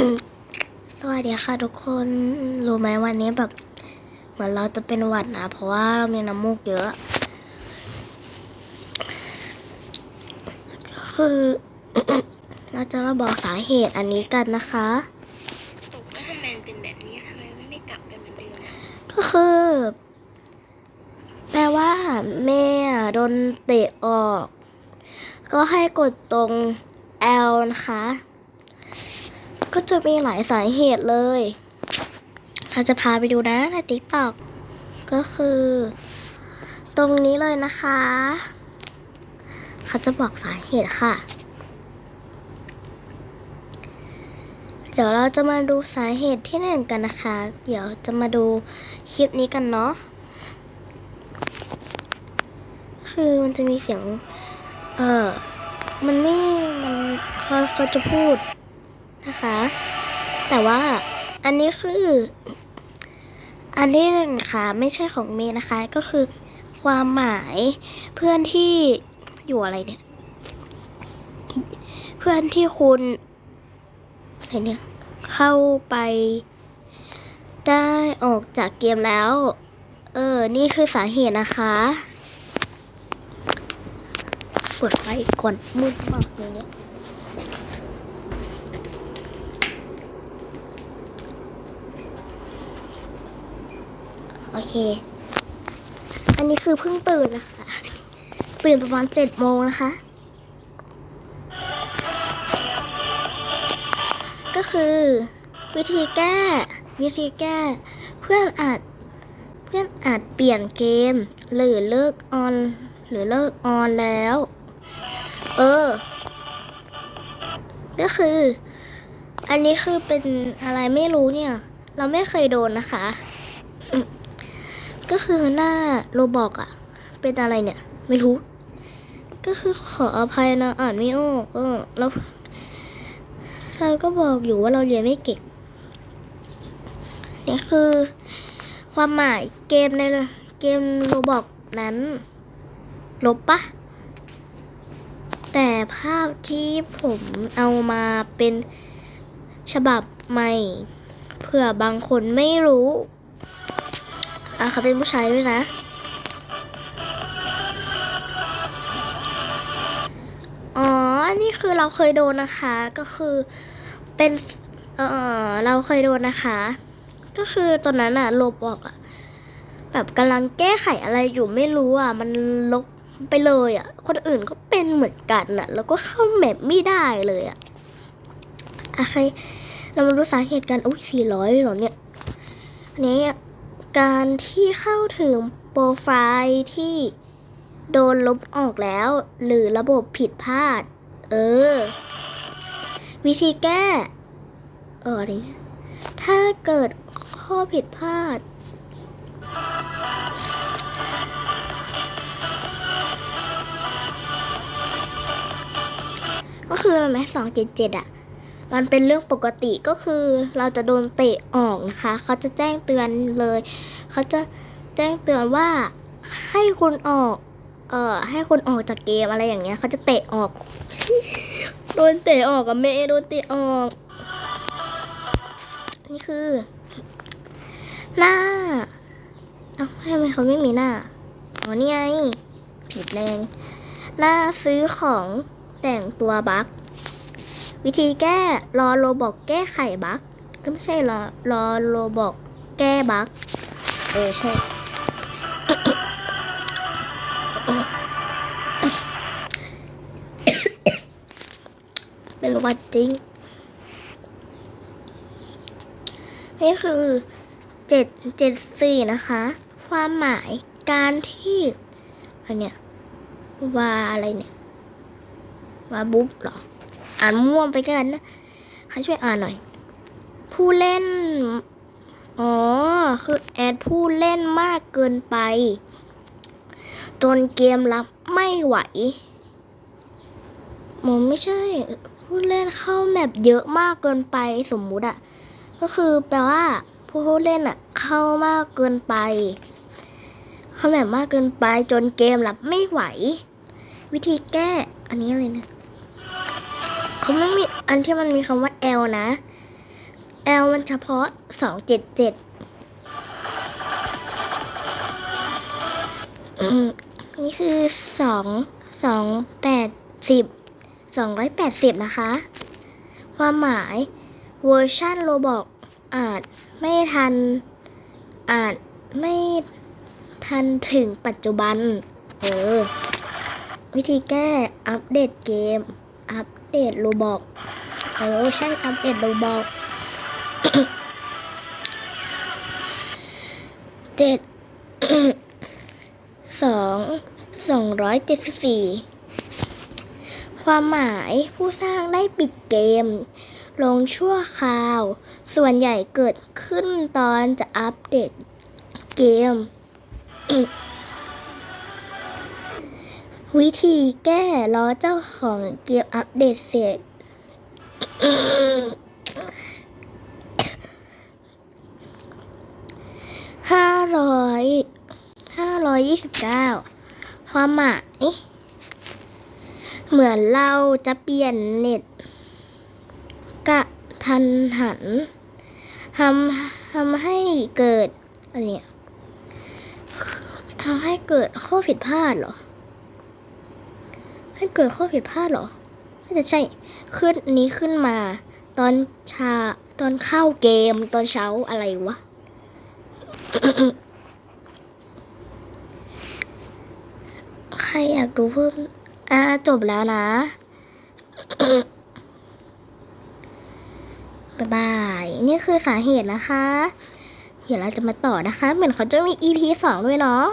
สวัสดีค่ะทุกคน รู้ไหมวันนี้แบบ เหมือนเราจะเป็นหวัดนะเพราะว่าเรามีน้ำมูกเยอะก็คือ เราจะมาบอกสาเหตุอันนี้กันนะคะตกแล้วทำไมมันเป็นแบบนี้ทำไมมันไม่กลับไปเหมือนเดิมอะก็คือ แปลว่าแม่โดนเตะออก ก็ให้กดตรง L นะคะ ก็จะมีหลายสาเหตุเลย เราจะพาไปดูนะใน TikTok ก็คือ ตรงนี้เลยนะคะ เขาจะบอกสาเหตุค่ะ เดี๋ยวเราจะมาดูสาเหตุที่หนึ่งกันนะคะ เดี๋ยวจะมาดูคลิปนี้กันเนาะคือมันจะมีเสียง เออมันไม่ มันเขาเขาจะพูด นะคะ แต่ว่าอันนี้คือ อันนี้นะคะไม่ใช่ของเมย์นะคะ ก็คือความหมายเพื่อนที่อยู่อะไรเนี่ย เพื่อนที่คุณอะไรเนี่ยเข้าไป ได้ออกจากเกมแล้ว เออ นี่คือสาเหตุนะคะเปิดไฟก่อนมืดมากเลยเนี่ย เค อันนี้คือเพิ่งตื่นนะคะตื่นประมาณเจ็ดโมงนะคะ ก็คือ วิธีแก้ วิธีแก้ เพื่อนอาจเพื่อนอาจเปลี่ยนเกม หรือเลิกออน หรือเลิกออนแล้ว เออ ก็คือ อันนี้คือเป็นอะไรไม่รู้เนี่ย เราไม่เคยโดนนะคะ ก็คือหน้าโรบอกอะเป็นอะไรเนี่ย ไม่รู้ ก็คือขออภัยนะอ่านไม่ออกเออแล้วเราก็บอกอยู่ว่าเราเรียนไม่เก่งนี่คือ ความหมายเกมในเกมโรบอกนั้น ลบปะแต่ภาพที่ผมเอามาเป็นฉบับใหม่เผื่อบางคนไม่รู้ อะเขาเป็นผู้ชายด้วยนะ อ๋อ นี่คือเราเคยโดนนะคะ ก็คือเป็นเออเราเคยโดนนะคะ ก็คือตอนนั้นอะลบออกอะแบบกำลังแก้ไขอะไรอยู่ไม่รู้อะมันลบไปเลยอะคนอื่นก็เป็นเหมือนกันอะแล้วก็เข้าแมปไม่ได้เลยอะอะใครเรามารู้สาเหตุกันอุ้ยสี่ร้อยหรอเนี่ยอันนี้ การที่เข้าถึงโปรไฟล์ที่โดนลบออกแล้ว หรือระบบผิดพลาด เออ วิธีแก้ เอออะไรเนี่ยถ้าเกิดข้อผิดพลาด ก็คืออะไรไหมสองเจ็ดเจ็ดอะ มันเป็นเรื่องปกติก็คือเราจะโดนเตะออกนะคะ เขาจะแจ้งเตือนเลย เขาจะแจ้งเตือนว่าให้คุณออก เอ่อ ให้คุณออกจากเกมอะไรอย่างเงี้ย เขาจะเตะออก โดนเตะออกกับเมย์โดนเตะออก นี่คือ หน้า เอ้าทำไมเขาไม่มีหน้า อ๋อ นี่ไง ผิดเลยหน้าซื้อของแต่งตัวบั๊ก วิธีแก้รอโรบอกแก้ไขบั๊กก็ไม่ใช่รอรอโรบอกแก้บั๊กเออใช่เป็นวัดจริง นี่คือเจ็ดเจ็ดสี่นะคะ ความหมายการที่อันเนี้ยว่าอะไรเนี่ย ว่าบุ๊บเหรอ อ่านม่วงไปกันนะใครช่วยอ่านหน่อย ผู้เล่น อ๋อ คือแอดผู้เล่นมากเกินไป จนเกมรับไม่ไหวผมไม่ใช่ ผู้เล่นเข้าแมปเยอะมากเกินไปสมมุติอะก็คือแปลว่าผู้เล่นอะเข้ามากเกินไป เข้าแมปมากเกินไปจนเกมรับไม่ไหว วิธีแก้อันนี้อะไรนะ เขาไม่มีอันที่มันมีคำว่า L นะ L มันเฉพาะสองเจ็ดเจ็ดนี่คือสองสองแปดสิบสองร้อยแปดสิบนะคะ ความหมายเวอร์ชันโรบอกอาจไม่ทัน อาจไม่ทันถึงปัจจุบัน เออ วิธีแก้อัปเดตเกม อัป เดตโรบอกเออใช่อัปเดตโรบอกเจ็ดสองสองร้อยเจ็ดสิบสี่ความหมายผู้สร้างได้ปิดเกม ลงชั่วคราว ส่วนใหญ่เกิดขึ้นตอนจะอัปเดตเกม วิธีแก้ล้อเจ้าของเกมอัปเดตเสร็จ ห้าร้อย ห้าร้อยยี่สิบเก้าความหมายเหมือนเราจะเปลี่ยนเน็ต กะทันหันทำทำให้เกิดอะไรเนี่ยทำให้เกิดข้อผิดพลาดเหรอ ให้เกิดข้อผิดพลาดเหรอน่าจะใช่ขึ้นนี้ขึ้นมา ตอนชาตอนเข้าเกมตอนเช้าอะไรวะใครอยากดูเพิ่มอ่าจบแล้วนะบ๊ายบาย นี่คือสาเหตุนะคะ เดี๋ยวเราจะมาต่อนะคะ เหมือนเขาจะมี EP สองด้วยเนาะ